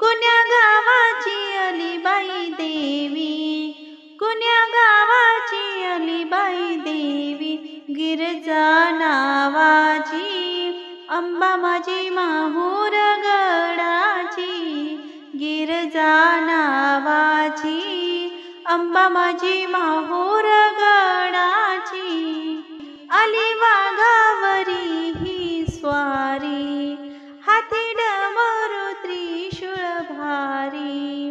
कुण्या गावाची अलीबाई देवी? कुण्या गावाची अलीबाई देवी? गिरजा नावाची अंबा माझी माहूर गडाची. गिरजा नावाची अंबा माझी माहूर भारी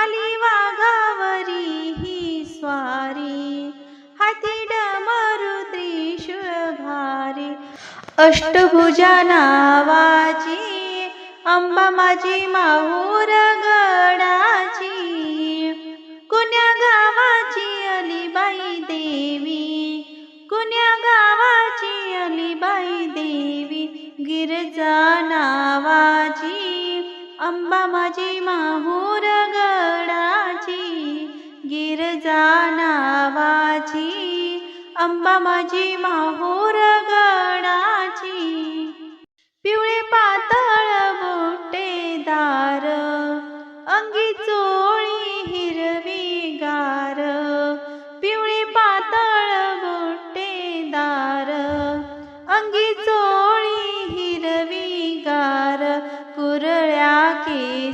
आली वाघावरी ही स्वारी हाती डमरू त्रिशूळ भारी अष्टभुजा नावाची अंबा माझी माहूर गडाची. कुण्या गावाची अलीबाई देवी कुण्या गावाची अलीबाई देवी गिरजा अंबा माझी माहूर गडाची गिरजा नावाची. अंबा माझी माहूर गडाची. पिवळे पातळ बोटे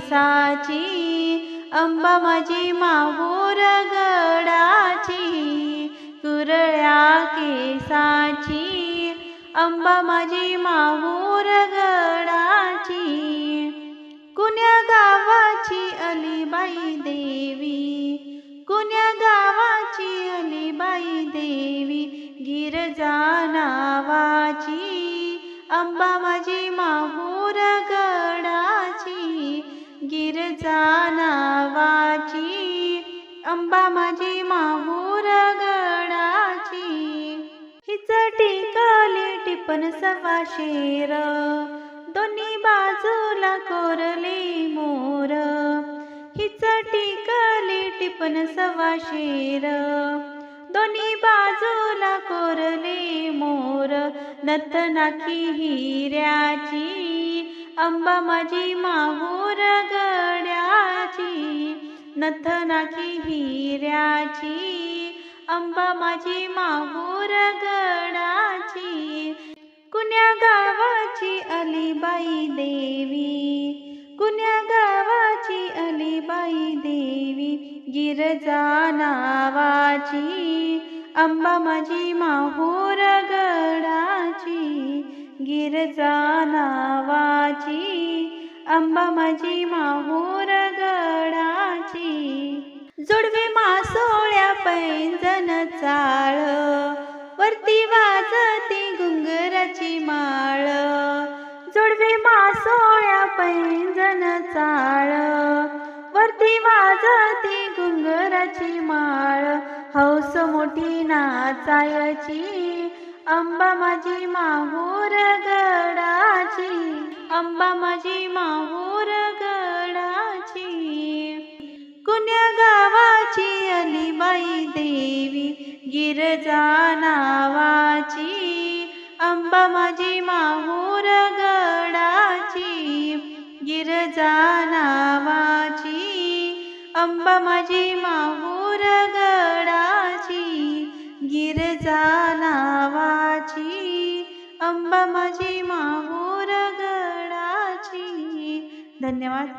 साची अंबा माझी माहूर गडाची कुरळ्या केसाची अंबा माझी माहूर गडाची. कुण्या गावाची अलीबाई देवी कुण्या गावाची अलीबाई देवी गिरजा नावाची अंबा माझी माहूर गिरजा नावाची अंबा माझी माहूर गडाची हिच टिकली टिपन सवा शेर दोन्ही बाजूला कोरले मोर. हिच टिकली टिपन सवा शेर दोन्ही बाजूला कोरले मोर. नथनाकी हिऱ्याची अंबा माझी माहूर ग नथनाकी हिऱ्याची अंबा माझी माहूर गडाची कुण्या गावाची अलीबाई देवी कुण्या गावाची अलीबाई देवी गिरजा नावाची अंबा माझी माहूर गडाची गिरजा नावाची अंबा माझी माहूर जोडवे मासोळ्या पैंजन चाळ. वरती वाजती घुंगराची माळ. जोडवे मासोळ्या पैंजन चाळ. वरती वाजती घुंगराची माळ. हौस मोठी नाचायची. अंबा माझी माहूर गडाची. अंबा माझी माहूर गडाची गिरजा नावाची अंबा माझी माहूर गडाची गिरजा नावाची अंबा माझी माहूर गडाची गिरजा नावाची अंबा माझी माहूर गडाची. धन्यवाद.